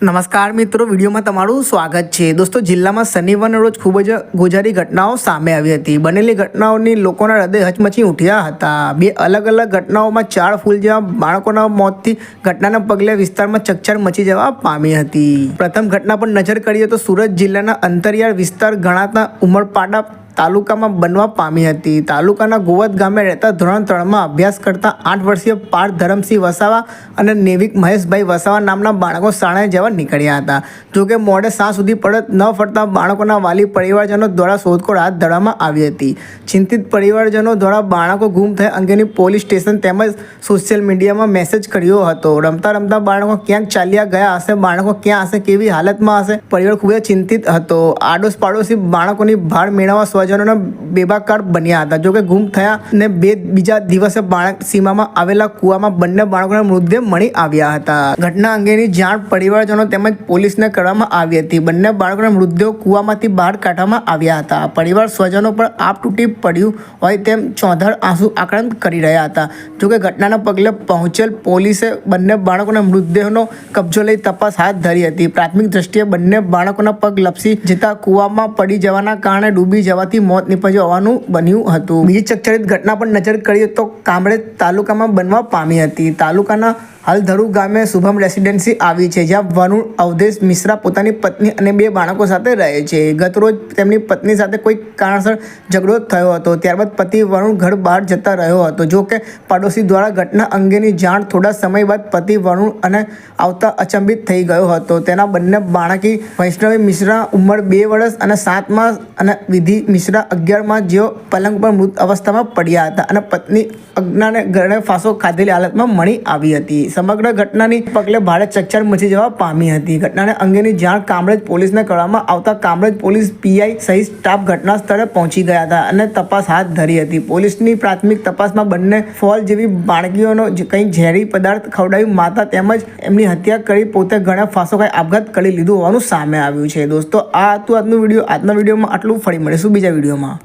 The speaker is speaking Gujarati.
નમસ્કાર મિત્રો, વિડીયોમાં તમારું સ્વાગત છે. દોસ્તો, જિલ્લામાં શનિવારના રોજ ખૂબ જ ગોજારી ઘટનાઓ સામે આવી હતી. બનેલી ઘટનાઓની લોકોના હૃદય હચમચી ઉઠ્યા હતા. બે અલગ અલગ ઘટનાઓમાં ચાર ફૂલ જેવા બાળકોના મોતથી ઘટનાના પગલે વિસ્તારમાં ચકચાર મચી જવા પામી હતી. પ્રથમ ઘટના પર નજર કરીએ તો સુરત જિલ્લાના અંતરિયાળ વિસ્તાર ગણાતા ઉમરપાડા તાલુકામાં બનવા પામી હતી. તાલુકાના ગોવત ગામે રહેતા ધોરણ ત્રણમાં અભ્યાસ કરતા આઠ વર્ષીય પાર્થ ધરમસિંહ વસાવા અને નેવિક મહેશભાઈ વસાવા નામના બાળકો શાળાએ જવા નીકળ્યા હતા. જોકે મોડે સાંજ સુધી પરત ન ફરતા બાળકોના વાલી પરિવારજનો દ્વારા શોધખોળ હાથ ધરવામાં આવી હતી. ચિંતિત પરિવારજનો દ્વારા બાળકો ગુમ થયા અંગેની પોલીસ સ્ટેશન તેમજ સોશિયલ મીડિયામાં મેસેજ કર્યો હતો. રમતા રમતા બાળકો ક્યાંક ચાલ્યા ગયા હશે? બાળકો ક્યાં હશે? કેવી હાલતમાં હશે? પરિવાર ખૂબ જ ચિંતિત હતો. આડોશ પાડોશી બાળકોની ભાળ મેળવવા સ્વજનોના બેબાકાર બન્યા હતા. જોકે ગુમ થયા ને બે બીજા દિવસે બાળક સીમામાં આવેલા કૂવામાં બંને બાળકોના મૃતદેહ મળી આવ્યા હતા. ઘટના અંગેની જાણ પરિવારજનો તેમજ પોલીસને કરવામાં આવી હતી. બંને બાળકોના મૃતદેહો કુવામાંથી બહાર કાઢવામાં આવ્યા હતા. પરિવાર સ્વજનો પર આપ તૂટી પડ્યું હોય તેમ ચોંધર આંસુ આક્રાંત કરી રહ્યા હતા. જોકે ઘટનાના પગલે પહોંચેલ પોલીસે બંને બાળકોના મૃતદેહનો કબજો લઈ તપાસ હાથ ધરી હતી. પ્રાથમિક દ્રષ્ટિએ બંને બાળકોના પગ લપસી જતા કૂવામાં પડી જવાના કારણે ડૂબી જવાથી મોત નીપજ્યું હોવાનું બન્યું હતું. બીજી ચકચરિત ઘટના પર નજર કરીએ તો કામરેજ તાલુકામાં બનવા પામી હતી. તાલુકાના હાલધરુ ગામે શુભમ રેસિડેન્સી આવી છે, જ્યાં વરુણ, અવધેશ મિશ્રા પોતાની પત્ની અને બે બાળકો સાથે રહે છે. ગતરોજ તેમની પત્ની સાથે કોઈ કારણસર ઝઘડો થયો હતો. ત્યારબાદ પતિ વરુણ ઘર બહાર જતા રહ્યો હતો. જો કે પાડોશી દ્વારા ઘટના અંગેની જાણ થોડા સમય બાદ પતિ વરુણ અને આવતા અચંબિત થઈ ગયો હતો. તેના બંને બાળકી વૈષ્ણવી મિશ્રા ઉંમર બે વર્ષ અને સાત માસ અને વિધિ મિશ્રા અગિયારમાં જેઓ પલંગ પર મૃત અવસ્થામાં પડ્યા હતા અને પત્ની અજ્ઞાને ગળે ફાંસો ખાધેલી હાલતમાં મળી આવી હતી. સમગ્ર ઘટનાની પગલે ભારે ચકચાર મચી જવા પામી હતી. ઘટનાને અંગેની જાણ કામરેજ પોલીસને કરવામાં આવતા કામરેજ પોલીસ પીઆઈ સહિત સ્ટાફ ઘટના સ્થળે પહોંચી ગયા હતા અને તપાસ હાથ ધરી હતી. પોલીસની પ્રાથમિક તપાસમાં બંને ફોલ જેવી બાળકીઓનો કંઈ ઝેરી પદાર્થ ખવડાવી માતા તેમજ એમની હત્યા કરી પોતે ઘણા ફાંસો ખાઈ આપઘાત કરી લીધું હોવાનું સામે આવ્યું છે. દોસ્તો, આ હતું આજનું વીડિયો. આજના વિડીયોમાં આટલું. ફરી મળીશું બીજા વિડીયોમાં.